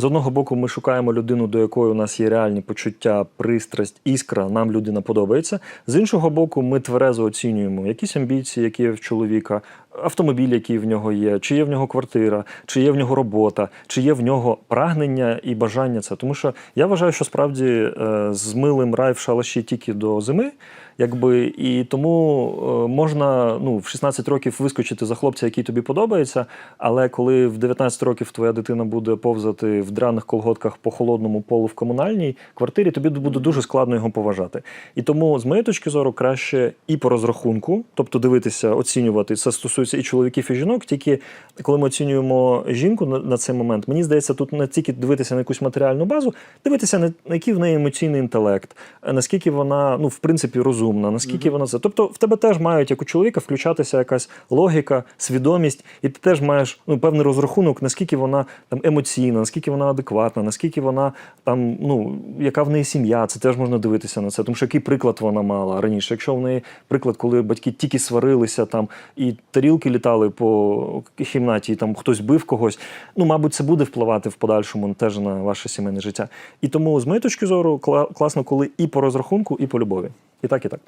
з одного боку, ми шукаємо людину, до якої у нас є реальні почуття, пристрасть, іскра. Нам людина подобається. З іншого боку, ми тверезо оцінюємо якісь амбіції, які є в чоловіка, автомобіль, який в нього є, чи є в нього квартира, чи є в нього робота, чи є в нього прагнення і бажання це. Тому що я вважаю, що справді е, з милим рай в шалаші тільки до зими. Якби і тому е, можна ну в 16 років вискочити за хлопця, який тобі подобається. Але коли в 19 років твоя дитина буде повзати в драних колготках по холодному полу в комунальній квартирі, тобі буде дуже складно його поважати. І тому, з моєї точки зору, краще і по розрахунку, тобто дивитися, оцінювати це стосується і чоловіків, і жінок. Тільки коли ми оцінюємо жінку на, на цей момент, мені здається, тут не тільки дивитися на якусь матеріальну базу, дивитися на, на який в неї емоційний інтелект, е, наскільки вона ну в принципі розумна, наскільки вона це. Тобто, в тебе теж мають як у чоловіка включатися якась логіка, свідомість, і ти теж маєш ну певний розрахунок, наскільки вона там емоційна, наскільки вона адекватна, наскільки вона там, ну яка в неї сім'я, це теж можна дивитися на це. Тому що який приклад вона мала раніше. Якщо в неї приклад, коли батьки тільки сварилися там і тарілки літали по кімнаті, і там хтось бив когось. Ну, мабуть, це буде впливати в подальшому теж на ваше сімейне життя. І тому, з моєї точки зору, кла- класно, коли і по розрахунку, і по любові. І так, і так.